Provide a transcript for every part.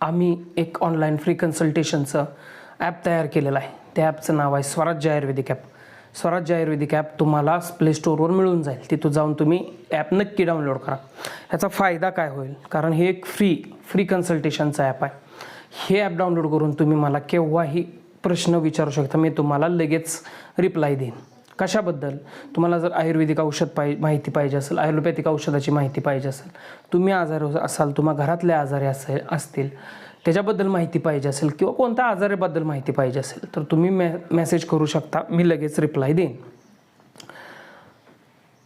आम्ही एक online free कन्सल्टेशनचं app तयार केलेलं आहे. त्या ॲपचं नाव आहे स्वराज्य आयुर्वेदिक ॲप स्वराज्य आयुर्वेदिक ॲप तुम्हाला प्ले स्टोअरवर मिळून जाईल. तिथं जाऊन तुम्ही ॲप नक्की डाउनलोड करा. ह्याचा फायदा काय होईल? कारण हे एक फ्री फ्री कन्सल्टेशनचं ॲप आहे. हे ॲप डाउनलोड करून तुम्ही मला केव्हाही प्रश्न विचारू शकता. मी तुम्हाला लगेच रिप्लाय देईन. कशाबद्दल? तुम्हाला जर आयुर्वेदिक औषध पाहि माहिती पाहिजे असेल आयुर्वेदिक औषधाची माहिती पाहिजे असेल तुम्ही आजारी असाल तुम्हा घरातले आजारी असेल असतील त्याच्याबद्दल माहिती पाहिजे असेल किंवा कोणत्या आजाराबद्दल माहिती पाहिजे असेल तर तुम्ही मे मेसेज करू शकता मी लगेच रिप्लाय देईन.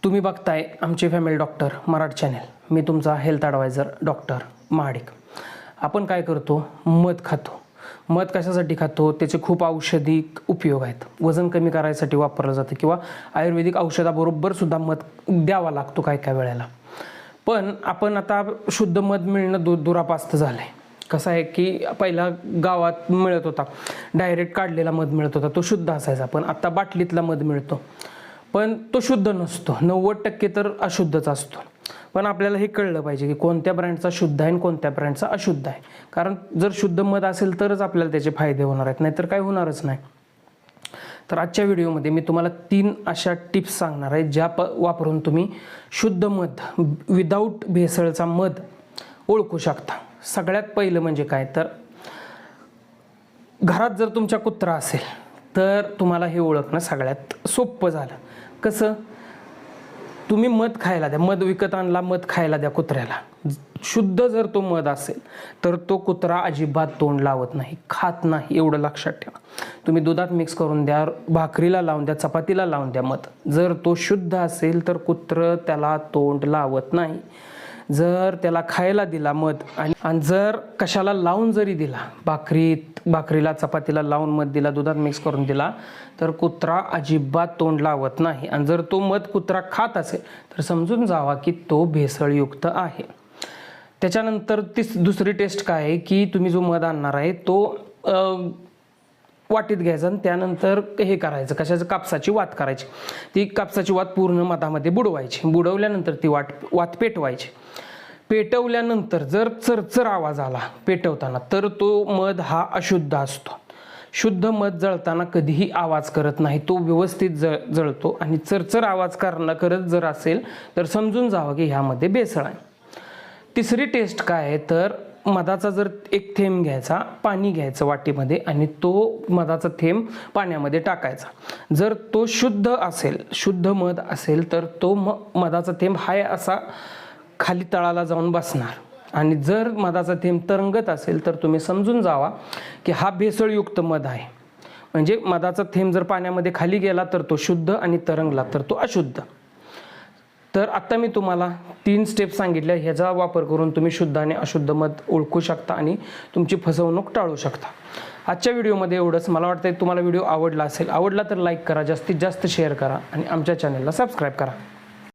तुम्ही बघताय आमचे फॅमिली डॉक्टर मराठ चॅनेल मी तुमचा हेल्थ ॲडवायझर डॉक्टर महाडिक आपण काय करतो? मध खातो. मध कशासाठी खातो? त्याचे खूप औषधी उपयोग आहेत. वजन कमी करायसाठी वापरलं जातं किंवा आयुर्वेदिक औषधाबरोबर सुद्धा मध द्यावा लागतो काय काय वेळेला. पण आपण आता शुद्ध मध मिळणं दु दुरापास्त झालं आहे कसं आहे की पहिला गावात मिळत होता. डायरेक्ट काढलेला मध मिळत होता. तो शुद्ध असायचा. पण आता बाटलीतला मध मिळतो. पण तो शुद्ध नसतो. नव्वद टक्के तर अशुद्धच असतो. पण आपल्याला हे कळलं पाहिजे की कोणत्या ब्रँडचा शुद्ध आहे आणि कोणत्या ब्रँडचा अशुद्ध आहे. कारण जर शुद्ध मध असेल तरच आपल्याला त्याचे फायदे होणार आहेत नाहीतर काय होणारच नाही. तर आजच्या व्हिडिओमध्ये मी तुम्हाला तीन अशा टिप्स सांगणार आहे ज्या प वापरून तुम्ही शुद्ध मध विदाऊट भेसळचा मध ओळखू शकता. सगळ्यात पहिलं म्हणजे काय? तर घरात जर तुमच्या कुत्रा असेल तर तुम्हाला हे ओळखणं सगळ्यात सोपं झालं. कसं? तुम्ही मध खायला द्या मध विकत आणला मध खायला द्या कुत्र्याला. शुद्ध जर तो मध असेल तर तो कुत्रा अजिबात तोंड लावत नाही खात नाही एवढं लक्षात ठेवा. तुम्ही दुधात मिक्स करून द्या भाकरीला लावून द्या चपातीला लावून द्या मध. जर तो शुद्ध असेल तर कुत्रं त्याला तोंड लावत नाही. जर त्याला खायला दिला मध आणि आणि जर कशाला लावून जरी दिला भाकरीत भाकरीला चपातीला लावून मध दिला दुधात मिक्स करून दिला तर कुत्रा अजिबात तोंड लावत नाही. आणि जर तो मध कुत्रा खात असेल तर समजून जावा की तो भेसळयुक्त आहे. त्याच्यानंतर तीस दुसरी टेस्ट काय आहे की तुम्ही जो मध आणणार आहे तो वाटीत घ्यायचं आणि त्यानंतर हे करायचं कशाचं? कापसाची वात करायची. ती कापसाची वात पूर्ण मधामध्ये बुडवायची. बुडवल्यानंतर ती वाट वात पेटवायची. पेटवल्यानंतर जर चरचर आवाज आला पेटवताना तर तो मध हा अशुद्ध असतो. शुद्ध मध जळताना कधीही आवाज करत नाही तो व्यवस्थित जळ जळतो आणि चरचर आवाज करणं करत जर असेल तर समजून जावं की ह्यामध्ये बेसळ आहे. तिसरी टेस्ट काय आहे? तर मधाचा जर एक थेंब घ्यायचा पाणी घ्यायचं वाटीमध्ये आणि तो मधाचा थेंब पाण्यामध्ये टाकायचा. जर तो शुद्ध असेल शुद्ध मध असेल तर तो म मधाचा थेंब हाय असा खाली तळाला जाऊन बसणार. आणि जर मधाचा थेंब तरंगत असेल तर तुम्ही समजून जावा की हा भेसळयुक्त मध आहे. म्हणजे मधाचा थेंब जर पाण्यामध्ये खाली गेला तर तो शुद्ध आणि तरंगला तर तो अशुद्ध. तर आत्ता मी तुम्हाला तीन स्टेप सांगितल्या. ह्याचा वापर करून तुम्ही शुद्ध आणि अशुद्ध मध ओळखू शकता आणि तुमची फसवणूक टाळू शकता. आजच्या व्हिडिओमध्ये एवढंच. मला वाटतं तुम्हाला व्हिडिओ आवडला असेल आवडला तर लाईक करा. जास्तीत जास्त शेअर करा आणि आमच्या चॅनलला सबस्क्राईब करा.